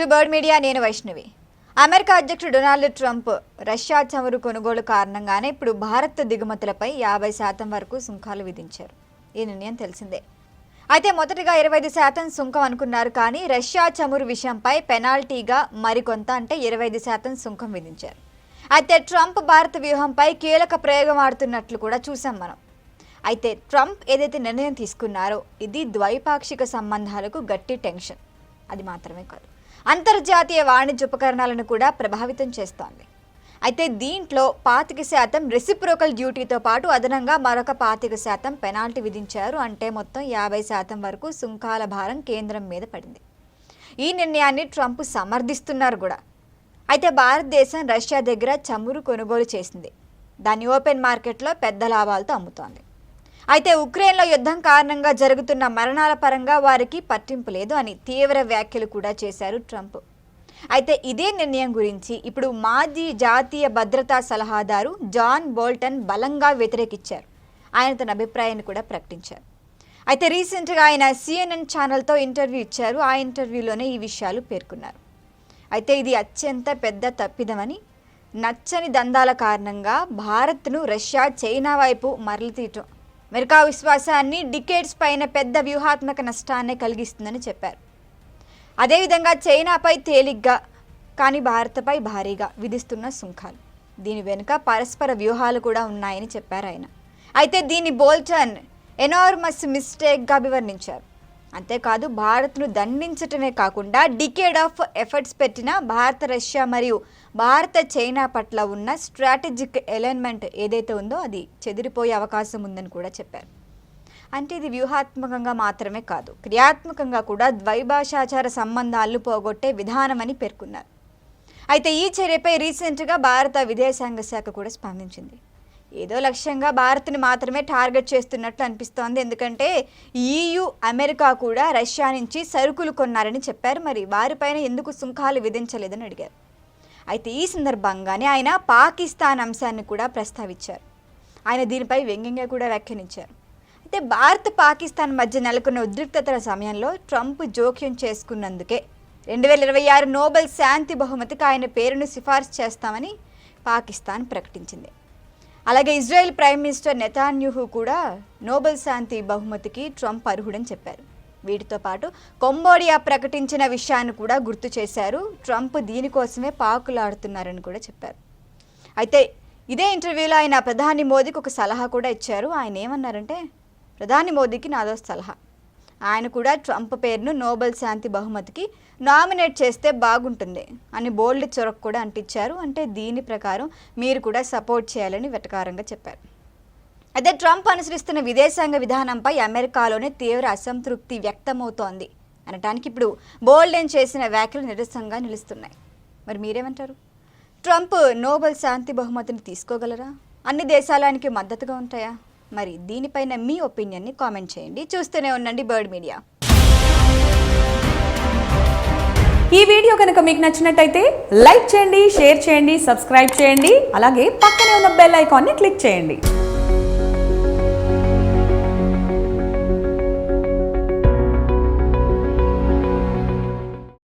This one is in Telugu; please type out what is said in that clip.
టు బర్డ్ మీడియా నేను వైష్ణవి. అమెరికా అధ్యక్షుడు డొనాల్డ్ ట్రంప్ రష్యా చమురు కొనుగోలు కారణంగానే ఇప్పుడు భారత్ దిగుమతులపై యాభై శాతం వరకు సుంకాలు విధించారు. ఈ నిర్ణయం తెలిసిందే. అయితే మొదటగా ఇరవై ఐదు శాతం సుంకం అనుకున్నారు కానీ రష్యా చమురు విషయంపై పెనాల్టీగా మరికొంత అంటే ఇరవై ఐదు శాతం సుంకం విధించారు. అయితే ట్రంప్ భారత వ్యూహంపై కీలక ప్రయోగం ఆడుతున్నట్లు కూడా చూసాం మనం. అయితే ట్రంప్ ఏదైతే నిర్ణయం తీసుకున్నారో ఇది ద్వైపాక్షిక సంబంధాలకు గట్టి టెన్షన్. అది మాత్రమే కాదు. అంతర్జాతీయ వాణిజ్య ఉపకరణాలను కూడా ప్రభావితం చేస్తోంది. అయితే దీంట్లో పాతిక శాతం రెసిప్రోకల్ డ్యూటీతో పాటు అదనంగా మరొక పాతిక శాతం పెనాల్టీ విధించారు. అంటే మొత్తం యాభై శాతం వరకు సుంకాల భారం కేంద్రం మీద పడింది. ఈ నిర్ణయాన్ని ట్రంప్ సమర్థిస్తున్నారు కూడా. అయితే భారతదేశం రష్యా దగ్గర చమురు కొనుగోలు చేసింది. దాన్ని ఓపెన్ మార్కెట్లో పెద్ద లాభాలతో అమ్ముతోంది. అయితే ఉక్రెయిన్లో యుద్ధం కారణంగా జరుగుతున్న మరణాల పరంగా వారికి పట్టింపు లేదు అని తీవ్ర వ్యాఖ్యలు కూడా చేశారు ట్రంప్. అయితే ఇదే నిర్ణయం గురించి ఇప్పుడు మాజీ జాతీయ భద్రతా సలహాదారు జాన్ బోల్టన్ బలంగా వ్యతిరేకించారు ఆయన తన అభిప్రాయాన్ని కూడా ప్రకటించారు. అయితే రీసెంట్గా ఆయన సిఎన్ఎన్ ఛానల్తో ఇంటర్వ్యూ ఇచ్చారు. ఆ ఇంటర్వ్యూలోనే ఈ విషయాలు పేర్కొన్నారు. అయితే ఇది అత్యంత పెద్ద తప్పిదమని నచ్చని దందాల కారణంగా భారత్ను రష్యా చైనా వైపు మరలి తీయటం అమెరికా విశ్వాసాన్ని డికేట్స్ పైన పెద్ద వ్యూహాత్మక నష్టాన్ని కలిగిస్తుందని చెప్పారు. అదేవిధంగా చైనాపై తేలిగ్గా కానీ భారత్పై భారీగా విధిస్తున్న సుంకాలు దీని వెనుక పరస్పర వ్యూహాలు కూడా ఉన్నాయని చెప్పారు ఆయన. అయితే దీన్ని బోల్టన్ ఎనార్మస్ మిస్టేక్గా అభివర్ణించారు. అంతేకాదు భారత్ను దండించటమే కాకుండా డికేడ్ ఆఫ్ ఎఫర్ట్స్ పెట్టిన భారత రష్యా మరియు భారత చైనా పట్ల ఉన్న స్ట్రాటజిక్ ఎలైన్మెంట్ ఏదైతే ఉందో అది చెదిరిపోయే అవకాశం ఉందని కూడా చెప్పారు. అంటే ఇది వ్యూహాత్మకంగా మాత్రమే కాదు క్రియాత్మకంగా కూడా ద్వైభాషాచార సంబంధాలను పోగొట్టే విధానమని పేర్కొన్నారు. అయితే ఈ చర్యపై రీసెంట్గా భారత విదేశాంగ శాఖ కూడా స్పందించింది. ఏదో లక్ష్యంగా భారత్ని మాత్రమే టార్గెట్ చేస్తున్నట్లు అనిపిస్తోంది. ఎందుకంటే ఈయు అమెరికా కూడా రష్యా నుంచి సరుకులు కొన్నారని చెప్పారు. మరి వారిపైన ఎందుకు సుంకాలు విధించలేదని అడిగారు. అయితే ఈ సందర్భంగానే ఆయన పాకిస్తాన్ అంశాన్ని కూడా ప్రస్తావించారు. ఆయన దీనిపై వ్యంగ్యంగా కూడా వ్యాఖ్యానించారు. అయితే భారత్ పాకిస్తాన్ మధ్య నెలకొన్న ఉద్రిక్తతల సమయంలో ట్రంప్ జోక్యం చేసుకున్నందుకే రెండు వేల ఇరవై ఆరు నోబెల్ శాంతి బహుమతికి ఆయన పేరును సిఫార్సు చేస్తామని పాకిస్తాన్ ప్రకటించింది. అలాగే ఇజ్రాయెల్ ప్రైమ్ మినిస్టర్ నెతాన్యుహు కూడా నోబెల్ శాంతి బహుమతికి ట్రంప్ అర్హుడని చెప్పారు. వీటితో పాటు కొంబోడియా ప్రకటించిన విషయాన్ని కూడా గుర్తు చేశారు. ట్రంప్ దీనికోసమే పాకులాడుతున్నారని కూడా చెప్పారు. అయితే ఇదే ఇంటర్వ్యూలో ఆయన ప్రధాని మోదీకి ఒక సలహా కూడా ఇచ్చారు. ఆయన ఏమన్నారంటే ప్రధాని మోదీకి నాదో సలహా. ఆయన కూడా ట్రంప్ పేరును నోబెల్ శాంతి బహుమతికి నామినేట్ చేస్తే బాగుంటుంది అని బోల్డ్ చొరక్ కూడా అంటించారు. అంటే దీని ప్రకారం మీరు కూడా సపోర్ట్ చేయాలని వెటకారంగా చెప్పారు. అదే ట్రంప్ అనుసరిస్తున్న విదేశాంగ విధానంపై అమెరికాలోనే తీవ్ర అసంతృప్తి వ్యక్తమవుతోంది అనటానికి ఇప్పుడు బోల్డెన్ చేసిన వ్యాఖ్యలు నిరసంగా నిలుస్తున్నాయి. మరి మీరేమంటారు? ట్రంప్ నోబెల్ శాంతి బహుమతిని తీసుకోగలరా? అన్ని దేశాలానికి మద్దతుగా ఉంటాయా? మరి దీనిపైన మీ ఒపీనియన్ని కామెంట్ చేయండి. చూస్తూనే ఉండండి బర్డ్ మీడియా. ఈ వీడియో కనుక మీకు నచ్చినట్టయితే లైక్ చేయండి షేర్ చేయండి సబ్స్క్రైబ్ చేయండి. అలాగే పక్కనే ఉన్న బెల్ ఐకాన్ని క్లిక్ చేయండి.